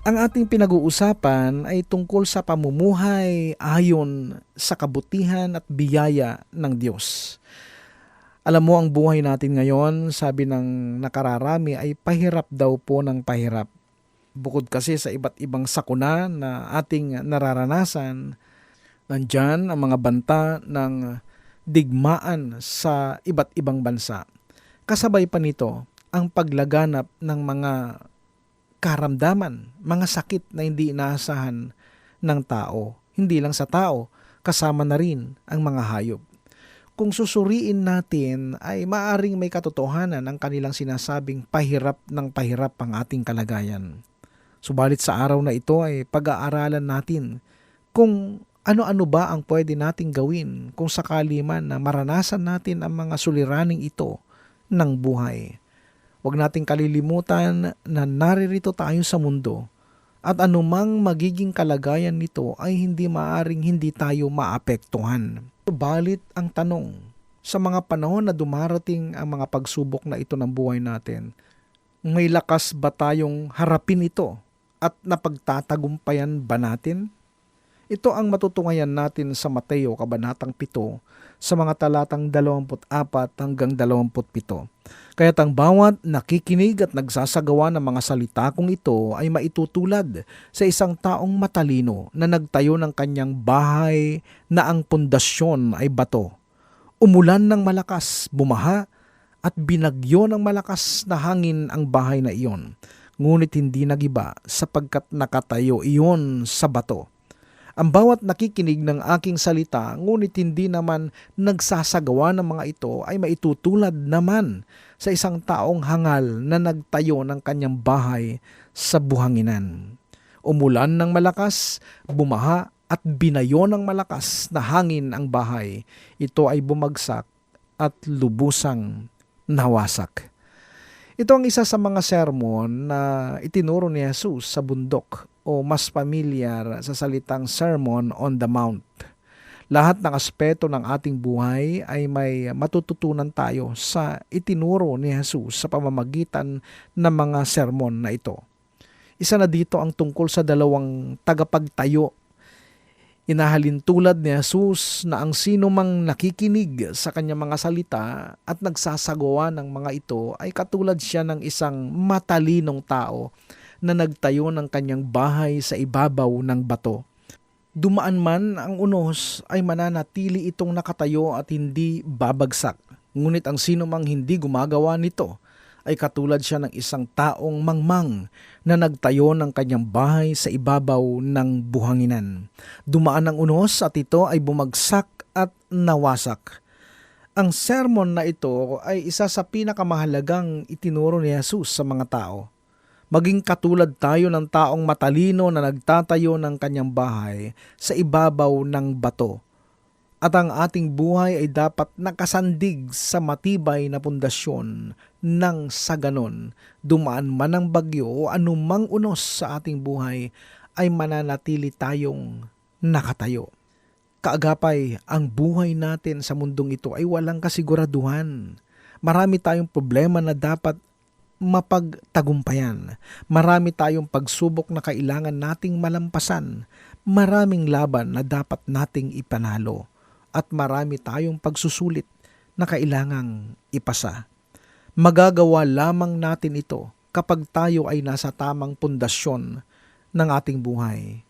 Ang ating pinag-uusapan ay tungkol sa pamumuhay ayon sa kabutihan at biyaya ng Diyos. Alam mo, ang buhay natin ngayon, sabi ng nakararami, ay pahirap daw po ng pahirap. Bukod kasi sa iba't ibang sakuna na ating nararanasan, nandyan ang mga banta ng digmaan sa iba't ibang bansa. Kasabay pa nito ang paglaganap ng mga karamdaman, mga sakit na hindi inaasahan ng tao. Hindi lang sa tao, kasama na rin ang mga hayop. Kung susuriin natin ay maaring may katotohanan ang kanilang sinasabing pahirap ng pahirap ang ating kalagayan. Subalit sa araw na ito ay pag-aaralan natin kung ano-ano ba ang pwede nating gawin kung sakali man na maranasan natin ang mga suliraning ito ng buhay. Huwag nating kalilimutan na naririto tayo sa mundo at anumang magiging kalagayan nito ay hindi maaring hindi tayo maapektuhan. Balit ang tanong, sa mga panahon na dumarating ang mga pagsubok na ito ng buhay natin, may lakas ba tayong harapin ito at napagtatagumpayan ba natin? Ito ang matutungayan natin sa Mateo Kabanatang 7 sa mga talatang 24 hanggang 27. Kaya't ang bawat nakikinig at nagsasagawa ng mga salita kong ito ay maitutulad sa isang taong matalino na nagtayo ng kanyang bahay na ang pundasyon ay bato. Umulan ng malakas, bumaha, at binagyo ng malakas na hangin ang bahay na iyon. Ngunit hindi nagiba sapagkat nakatayo iyon sa bato. Ang bawat nakikinig ng aking salita, ngunit hindi naman nagsasagawa ng mga ito ay maitutulad naman sa isang taong hangal na nagtayo ng kanyang bahay sa buhanginan. Umulan ng malakas, bumaha at binayo ng malakas na hangin ang bahay. Ito ay bumagsak at lubusang nawasak. Ito ang isa sa mga sermon na itinuro ni Jesus sa bundok o mas pamilyar sa salitang Sermon on the Mount. Lahat ng aspeto ng ating buhay ay may matututunan tayo sa itinuro ni Jesus sa pamamagitan ng mga sermon na ito. Isa na dito ang tungkol sa dalawang tagapagtayo. Inahalin tulad ni Jesus na ang sino mang nakikinig sa kanyang mga salita at nagsasagawa ng mga ito ay katulad siya ng isang matalinong tao na nagtayo ng kanyang bahay sa ibabaw ng bato. Dumaan man ang unos ay mananatili itong nakatayo at hindi babagsak. Ngunit ang sino mang hindi gumagawa nito ay katulad siya ng isang taong mangmang na nagtayo ng kanyang bahay sa ibabaw ng buhanginan. Dumaan ang unos at ito ay bumagsak at nawasak. Ang sermon na ito ay isa sa pinakamahalagang itinuro ni Jesus sa mga tao. Maging katulad tayo ng taong matalino na nagtatayo ng kanyang bahay sa ibabaw ng bato. At ang ating buhay ay dapat nakasandig sa matibay na pundasyon nang sa ganon, dumaan man ang bagyo o anumang unos sa ating buhay ay mananatili tayong nakatayo. Kaagapay, ang buhay natin sa mundong ito ay walang kasiguraduhan. Marami tayong problema na dapat mapagtagumpayan. Marami tayong pagsubok na kailangan nating malampasan. Maraming laban na dapat nating ipanalo. At marami tayong pagsusulit na kailangang ipasa. Magagawa lamang natin ito kapag tayo ay nasa tamang pundasyon ng ating buhay.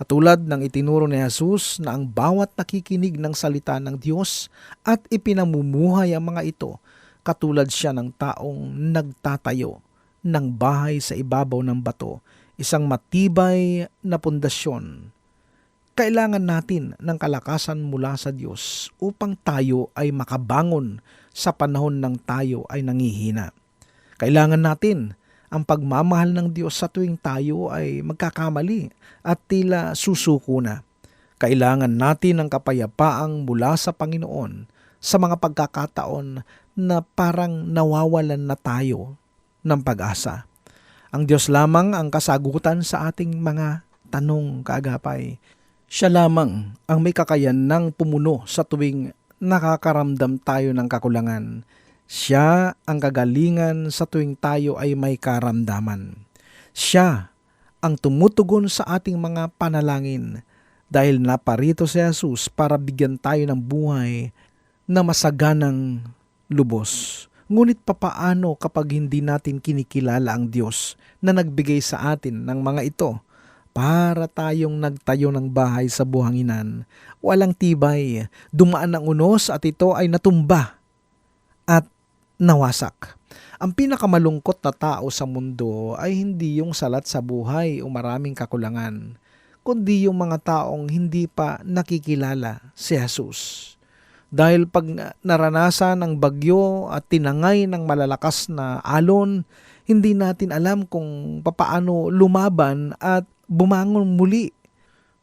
Katulad ng itinuro ni Jesus na ang bawat nakikinig ng salita ng Diyos at ipinamumuhay ang mga ito katulad siya ng taong nagtatayo ng bahay sa ibabaw ng bato, isang matibay na pundasyon. Kailangan natin ng kalakasan mula sa Diyos upang tayo ay makabangon sa panahon ng tayo ay nangihina. Kailangan natin ang pagmamahal ng Diyos sa tuwing tayo ay magkakamali at tila susuko na. Kailangan natin ng kapayapaang mula sa Panginoon sa mga pagkakataon na parang nawawalan na tayo ng pag-asa. Ang Diyos lamang ang kasagutan sa ating mga tanong kaagapay. Siya lamang ang may kakayan ng pumuno sa tuwing nakakaramdam tayo ng kakulangan. Siya ang kagalingan sa tuwing tayo ay may karamdaman. Siya ang tumutugon sa ating mga panalangin dahil naparito si Jesus para bigyan tayo ng buhay na masaganang lubos. Ngunit papaano kapag hindi natin kinikilala ang Diyos na nagbigay sa atin ng mga ito para tayong nagtayo ng bahay sa buhanginan? Walang tibay, dumaan ang unos at ito ay natumba at nawasak. Ang pinakamalungkot na tao sa mundo ay hindi yung salat sa buhay o maraming kakulangan, kundi yung mga taong hindi pa nakikilala si Jesus. Dahil pag naranasan ng bagyo at tinangay ng malalakas na alon, hindi natin alam kung papaano lumaban at bumangon muli.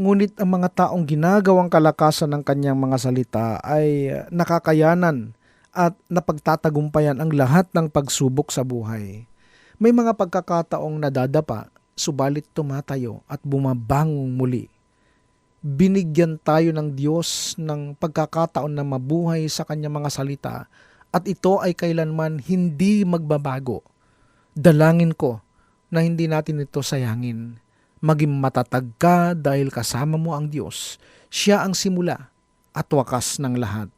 Ngunit ang mga taong ginagawang kalakasan ng kanyang mga salita ay nakakayanan at napagtatagumpayan ang lahat ng pagsubok sa buhay. May mga pagkakataong nadadapa, subalit tumatayo at bumabangong muli. Binigyan tayo ng Diyos ng pagkakataon na mabuhay sa kanyang mga salita at ito ay kailanman hindi magbabago. Dalangin ko na hindi natin ito sayangin. Maging matatag ka dahil kasama mo ang Diyos. Siya ang simula at wakas ng lahat.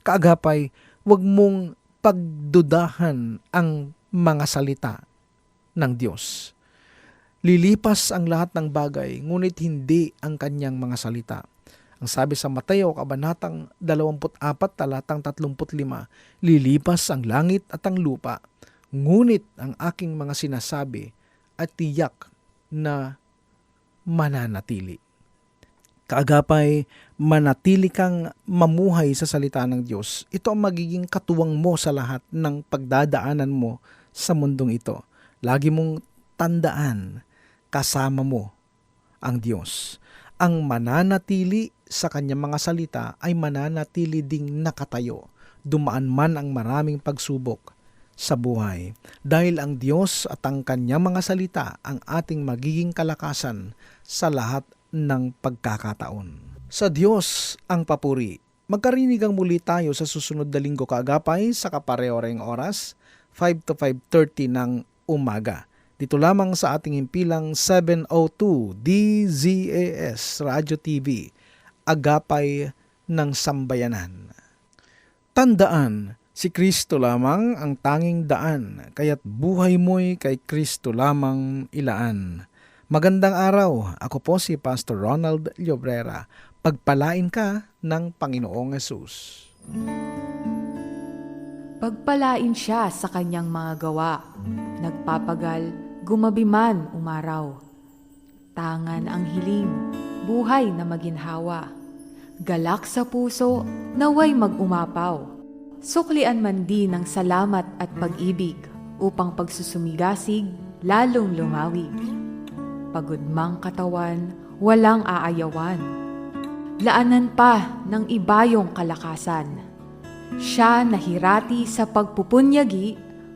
Kaagapay, huwag mong pagdudahan ang mga salita ng Diyos. Lilipas ang lahat ng bagay, ngunit hindi ang kanyang mga salita. Ang sabi sa Mateo, Kabanatang 24, talatang 35, Lilipas ang langit at ang lupa, ngunit ang aking mga sinasabi at tiyak na mananatili. Kaagapay, manatili kang mamuhay sa salita ng Diyos. Ito ang magiging katuwang mo sa lahat ng pagdadaanan mo sa mundong ito. Lagi mong tandaan, kasama mo ang Diyos. Ang mananatili sa kanyang mga salita ay mananatili ding nakatayo, dumaan man ang maraming pagsubok sa buhay. Dahil ang Diyos at ang kanyang mga salita ang ating magiging kalakasan sa lahat ng pagkakataon. Sa Diyos ang papuri. Magkarinig ang muli tayo sa susunod na linggo kaagapay sa kapareho-reng oras, 5 to 5.30 ng umaga. Dito lamang sa ating impilang 702 DZAS Radio TV, Agapay ng Sambayanan. Tandaan, si Kristo lamang ang tanging daan, kaya't buhay mo'y kay Kristo lamang ilaan. Magandang araw, ako po si Pastor Ronald Llobrera. Pagpalain ka ng Panginoong Yesus. Pagpalain siya sa kanyang mga gawa. Nagpapagal, gumabi man umaraw. Tangan ang hiling, buhay na maginhawa. Galak sa puso, naway mag-umapaw. Suklian man din ng salamat at pag-ibig upang pagsusumigasig lalong lumawig. Pagod mang katawan, walang aayawan. Laanan pa ng ibayong kalakasan. Siya nahirati sa pagpupunyagi,